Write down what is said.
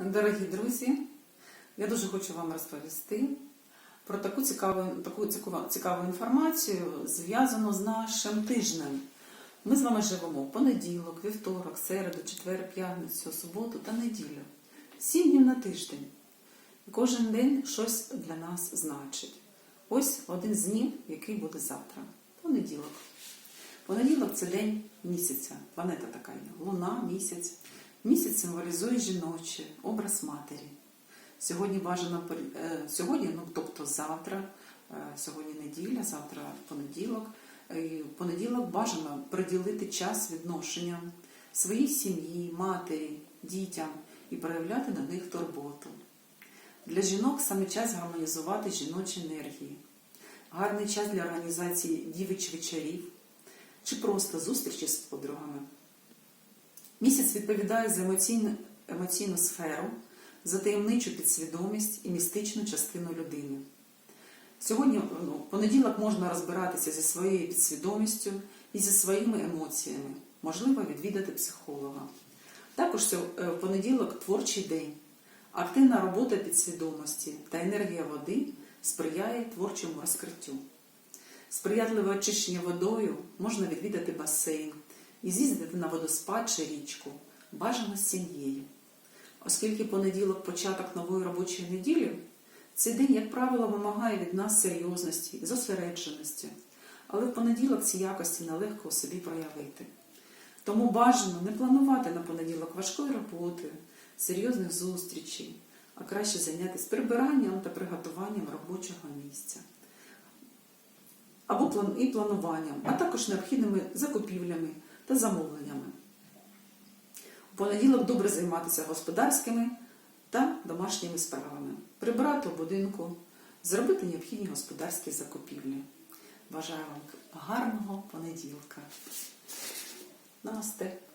Дорогі друзі, я дуже хочу вам розповісти про таку цікаву, таку цікаву, інформацію, зв'язану з нашим тижнем. Ми з вами живемо понеділок, вівторок, середу, четвер, п'ятницю, суботу та неділю. Сім днів на тиждень. Кожен день щось для нас значить. Ось один з днів, який буде завтра. Понеділок. Понеділок це день місяця. Планета така є. Луна, місяць. Місяць символізує жіноче, образ матері. Сьогодні бажано е, сьогодні, ну тобто завтра, е, сьогодні неділя, завтра понеділок. Е, в Понеділок бажано приділити час відношенням своїй сім'ї, матері, дітям і проявляти на них турботу. Для жінок саме час гармонізувати жіночі енергії. Гарний час для організації дівич вечорів чи просто зустрічі з подругами. Місяць відповідає за емоційну, емоційну сферу, за таємничу підсвідомість і містичну частину людини. Сьогодні, ну, понеділок, можна розбиратися зі своєю підсвідомістю і зі своїми емоціями, можливо, відвідати психолога. Також е, в понеділок творчий день. Активна робота підсвідомості та енергія води сприяє творчому розкриттю. Сприятливе очищення водою можна відвідати басейн і з'їздити на водоспад чи річку, бажано з сім'єю. Оскільки понеділок початок нової робочої неділі, цей день, як правило, вимагає від нас серйозності, зосередженості, але в понеділок ці якості нелегко собі проявити. Тому бажано не планувати на понеділок важкої роботи, серйозних зустрічей, а краще зайнятися прибиранням та приготуванням робочого місця або і плануванням, а також необхідними закупівлями та замовленнями. У понеділок добре займатися господарськими та домашніми справами, прибирати у будинку, зробити необхідні господарські закупівлі. Бажаю вам гарного понеділка. Намасте!